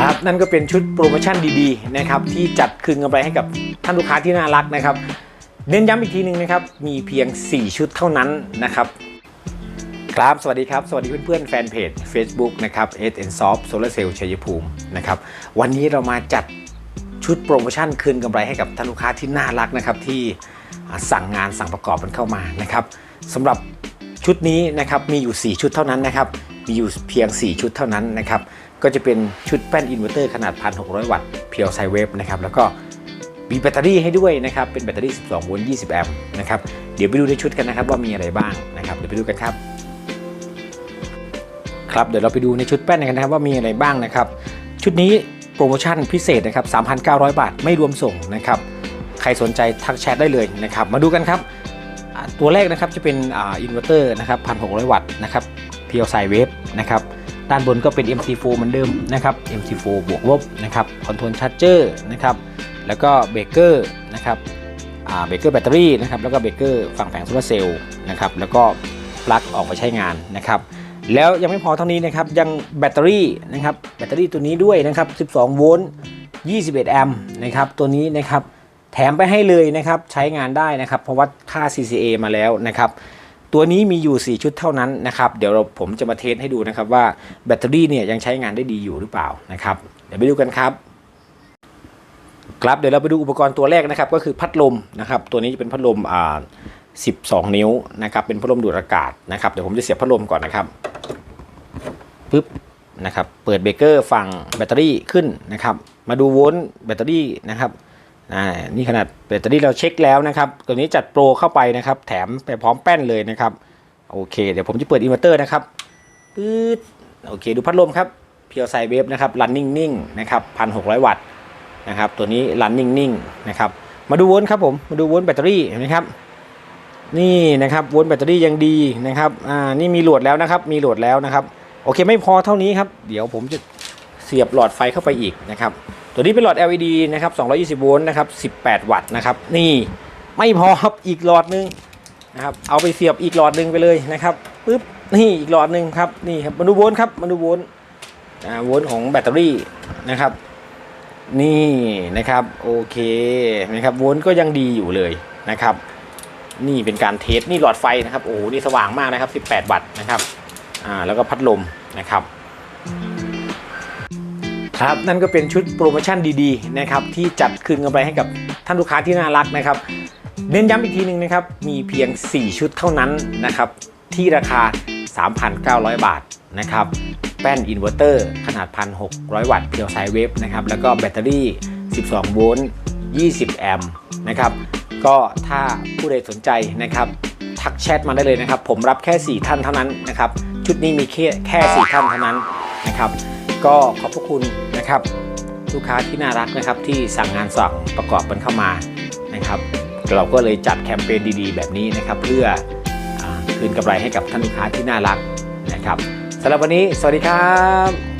ครับนั่นก็เป็นชุดโปรโมชั่นดีๆนะครับที่จัดคืนกำไรให้กับท่านลูกค้าที่น่ารักนะครับ เน้นย้ำอีกทีหนึ่งนะครับ มีเพียง 4 ชุดเท่านั้นนะครับครับสวัสดีครับ สวัสดีเพื่อนๆแฟนเพจ Facebook นะครับ s n s o f t Solar Cell ชัยภูมินะครับวันนี้เรามาจัดชุดโปรโมชั่นคืนกำไรให้กับท่านลูกค้าที่น่ารักนะครับที่สั่งงานสั่งประกอบมันเข้ามานะครับสำหรับชุดนี้นะครับมีอยู่ 4 ชุดเท่านั้นนะครับมีอยู่เพียง 4 ชุดเท่านั้นนะครับ ก็จะเป็นชุดแป้นอินเวอร์เตอร์ขนาด 1,600 วัตต์เพียวไซเวฟนะครับแล้วก็มีแบตเตอรี่ให้ด้วยนะครับเป็นแบตเตอรี่ 12 โวลต์ 20 แอมป์นะครับเดี๋ยวไปดูในชุดกันนะครับว่ามีอะไรบ้างนะครับเดี๋ยวไปดูกันครับครับเดี๋ยวเราไปดูในชุดแป้นกันนะครับว่ามีอะไรบ้างนะครับ ชุดนี้โปรโมชั่นพิเศษนะครับ 3,900 บาทไม่รวมส่งนะครับ ใครสนใจทักแชทได้เลยนะครับ มาดูกันครับ ตัวแรกนะครับจะเป็นอินเวอร์เตอร์นะครับ 1,600 วัตต์นะครับเพียวไซเวฟนะครับ ด้านบนก็เป็น MC4 เหมือนเดิมนะครับ MC4 บวกลบนะครับคอนโทรลชาร์เจอร์นะครับแล้วก็เบรกเกอร์นะครับเบรกเกอร์แบตเตอรี่นะครับแล้วก็เบรกเกอร์ฝั่งแผงโซลาร์เซลล์นะครับแล้วก็ปลั๊กออกไปใช้งานนะครับแล้วยังไม่พอเท่านี้นะครับยังแบตเตอรี่นะครับแบตเตอรี่ตัวนี้ด้วยนะครับ 12 โวลต์ 21 แอมป์นะครับตัวนี้นะครับแถมไปให้เลยนะครับใช้งานได้นะครับเพราะว่าค่า CCA มาแล้วนะครับ ตัวนี้มีอยู่ 4 ชุดเท่านั้นนะครับ เดี๋ยวเราผมจะมาเทสให้ดูนะครับว่าแบตเตอรี่เนี่ยยังใช้งานได้ดีอยู่หรือเปล่านะครับ เดี๋ยวไปดูกันครับ ครับเดี๋ยวเราไปดูอุปกรณ์ตัวแรกนะครับ ก็คือพัดลมนะครับ ตัวนี้จะเป็นพัดลมอ่า12 นิ้วนะครับ เป็นพัดลมดูดอากาศนะครับ เดี๋ยวผมจะเสียบพัดลมก่อนนะครับปึ๊บนะครับ เปิดเบรกเกอร์ฝั่งแบตเตอรี่ขึ้นนะครับ มาดูโวลต์แบตเตอรี่นะครับ นี่ขนาดแบตเตอรี่เราเช็คแล้วนะครับ ตัวนี้จัดโปรเข้าไปนะครับ แถมไปพร้อมแป้นเลยนะครับ โอเค เดี๋ยวผมจะเปิดอินเวอร์เตอร์นะครับปื๊ดโอเค ดูพัดลมครับ เพียวไซเวฟนะครับ รันนิ่งๆนะครับพันหกร้อยวัตต์นะครับ ตัวนี้รันนิ่งๆนะครับ มาดูโวลต์ครับผม มาดูโวลต์แบตเตอรี่เห็นไหมครับ นี่นะครับโวลต์แบตเตอรี่ยังดีนะครับ อ่า นี่มีโหลดแล้วนะครับ มีโหลดแล้วนะครับ โอเค ไม่พอเท่านี้ครับ เดี๋ยวผมจะเสียบหลอดไฟเข้าไปอีกนะครับ ตัวนี้เป็นหลอด LED นะครับ220 โวลต์นะครับ 18 วัตต์นะครับ นี่ไม่พอครับอีกหลอดหนึงนะครับ เอาไปเสียบอีกหลอดหนึงไปเลยนะครับปึ๊บนี่อีกหลอดหนึ่งครับนี่ครับมาดูโวลต์ครับมาดูโวลต์อ่าโวลต์ของแบตเตอรี่นะครับ นี่นะครับโอเคนะครับโวลต์ก็ยังดีอยู่เลยนะครับ นี่เป็นการเทสนี่หลอดไฟนะครับโอ้โหนี่สว่างมากนะครับ 18 วัตต์นะครับอ่าแล้วก็พัดลมนะครับ ครับนั่นก็เป็นชุดโปรโมชั่นดีๆนะครับที่จัดคืนกำไรให้กับท่านลูกค้าที่น่ารักนะครับ เน้นย้ำอีกทีหนึ่งนะครับมีเพียง 4 ชุดเท่านั้นนะครับที่ราคา 3,900 บาทนะครับแป้นอินเวอร์เตอร์ขนาด 1,600 วัตต์เพียวไซเวฟนะครับแล้วก็แบตเตอรี่ 12 โวลต์ 20 แอมป์นะครับก็ถ้าผู้ใดสนใจนะครับทักแชทมาได้เลยนะครับ ผมรับแค่ 4 ท่านเท่านั้นนะครับชุดนี้มีแค่แค่ 4 ท่านเท่านั้นนะครับ ก็ขอบพระคุณนะครับ ลูกค้าที่น่ารักนะครับที่สั่งงานสั่งประกอบกันเข้ามานะครับ เราก็เลยจัดแคมเปญดีๆ แบบนี้นะครับ เพื่ออคืนกำไรให้กับท่านลูกค้าที่น่ารักนะครับสำหรับวันนี้ สวัสดีครับ